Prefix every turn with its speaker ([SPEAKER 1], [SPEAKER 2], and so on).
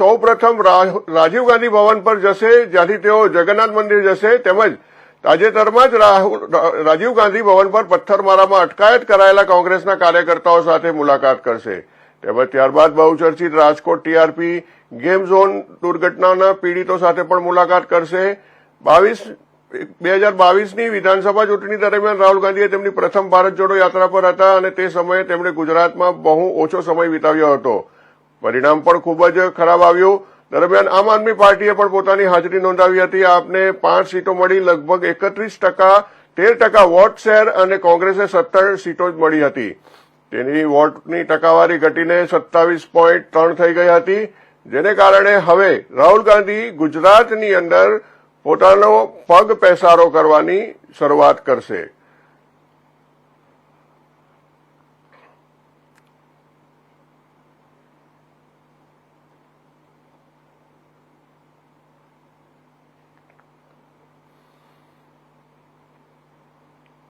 [SPEAKER 1] સૌ પ્રથમ રાજીવ ગાંધી ભવન પર જશે, જ્યાંથી તેઓ જગન્નાથ મંદિર જશે, તેમજ તાજેતરમાં જ રાજીવ ગાંધી ભવન પર પથ્થરમારામાં અટકાયત કરાયેલા કોંગ્રેસના કાર્યકર્તાઓ સાથે મુલાકાત કરશે. તેમજ ત્યારબાદ બહુચર્ચિત રાજકોટ ટીઆરપી ગેમ ઝોન દુર્ઘટનાના પીડિતો સાથે પણ મુલાકાત કરશે. બાવીસ, બે હજાર બાવીસની વિધાનસભા ચૂંટણી દરમિયાન રાહુલ ગાંધીએ તેમની પ્રથમ ભારત જોડો યાત્રા પર હતા અને તે સમયે તેમણે ગુજરાતમાં બહુ ઓછો સમય વિતાવ્યો હતો. પરિણામ પણ ખૂબ જ ખરાબ આવ્યું. દરમિયાન આમ આદમી પાર્ટીએ પણ પોતાની હાજરી નોંધાવી હતી. આપને પાંચ સીટો મળી, લગભગ એકત્રીસ ટકા, તેર ટકા વોટ શેર અને કોંગ્રેસે સત્તર સીટો જ મળી હતી. તેની વોટની ટકાવારી ઘટીને સત્તાવીસ પોઈન્ટ ત્રણ થઈ ગઈ હતી. જેને કારણે હવે રાહુલ ગાંધી ગુજરાતની અંદર પોતાનો પગ પેસારો કરવાની શરૂઆત કરશે.